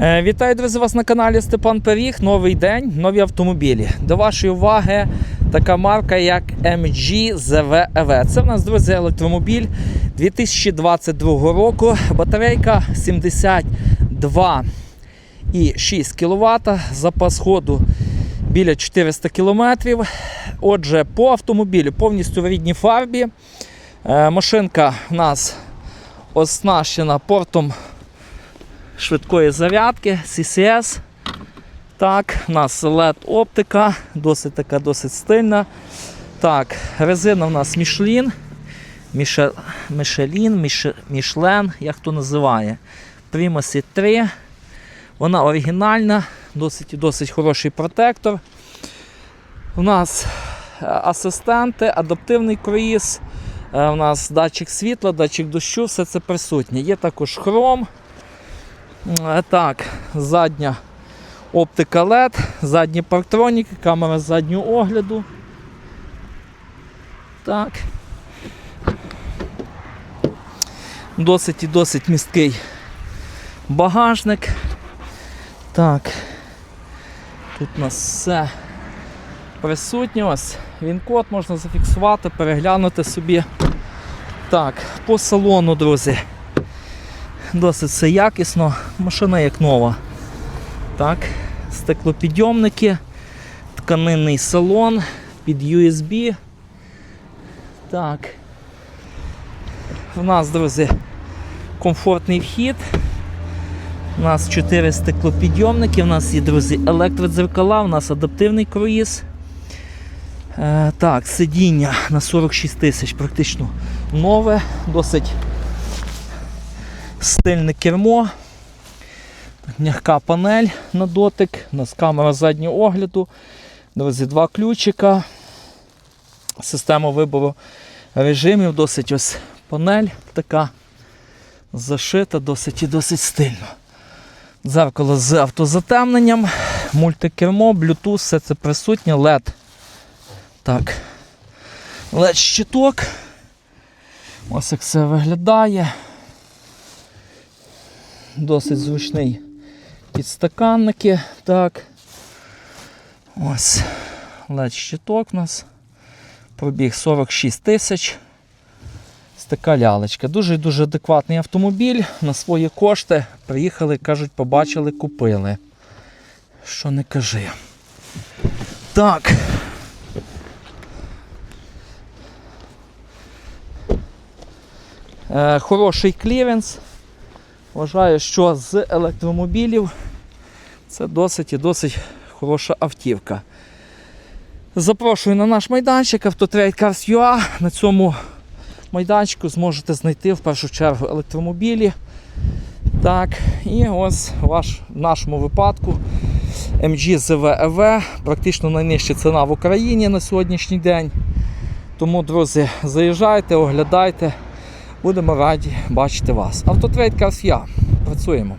Е, Вітаю, друзі, вас на каналі Степан Пиріг. Новий день, нові автомобілі. До вашої уваги така марка, як MG ZV EV. Це в нас, друзі, електромобіль 2022 року. Батарейка 72,6 кВт. Запас ходу біля 400 км. Отже, по автомобілю повністю в рідній фарбі. Е, Машинка в нас оснащена портом швидкої зарядки CCS. Так, у нас LED оптика, досить така досить стильна. Так, резина у нас Michelin, Міше- Michelin, Міше- Michelin, як хто називає. Primacy 3. Вона оригінальна, досить досить хороший протектор. У нас е, асистенти, адаптивний круїз. е, У нас датчик світла, датчик дощу, все це присутнє. Є також хром. Е, Так, задня оптика LED, задні парктроніки, камера заднього огляду. Так. Досить і досить місткий багажник. Так. Тут у нас все присутнє. Ось він код можна зафіксувати, переглянути собі. Так, по салону, друзі. Досить все якісно, машина як нова. Так, стеклопідйомники, тканинний салон під USB. Так. У нас, друзі, комфортний вхід. У нас 4 стеклопідйомники, у нас є, друзі, електродзеркала, у нас адаптивний круїз. Е, так, сидіння на 46 тисяч, практично нове, досить стильне кермо, м'яка панель на дотик, у нас камера заднього огляду, друзі, два ключика, система вибору режимів, досить ось панель така зашита, досить і досить стильно. Дзеркало з автозатемненням, мультикермо, Bluetooth, все це присутнє, LED. Так. LED щиток. Ось як це виглядає. Досить зручний підстаканники. Так. Ось. LED щиток у нас. Пробіг 46 тисяч. Така лялечка. Дуже дуже адекватний автомобіль. На свої кошти приїхали, кажуть, побачили, купили. Що не кажи. Так. Е, хороший кліренс. Вважаю, що з електромобілів це досить і досить хороша автівка. Запрошую на наш майданчик Autotrade Cars UA. На цьому майданчику зможете знайти в першу чергу електромобілі. Так, і ось ваш, в нашому випадку MG ZV EV, практично найнижча ціна в Україні на сьогоднішній день. Тому, друзі, заїжджайте, оглядайте. Будемо раді бачити вас. Автотрейд Cars Працюємо.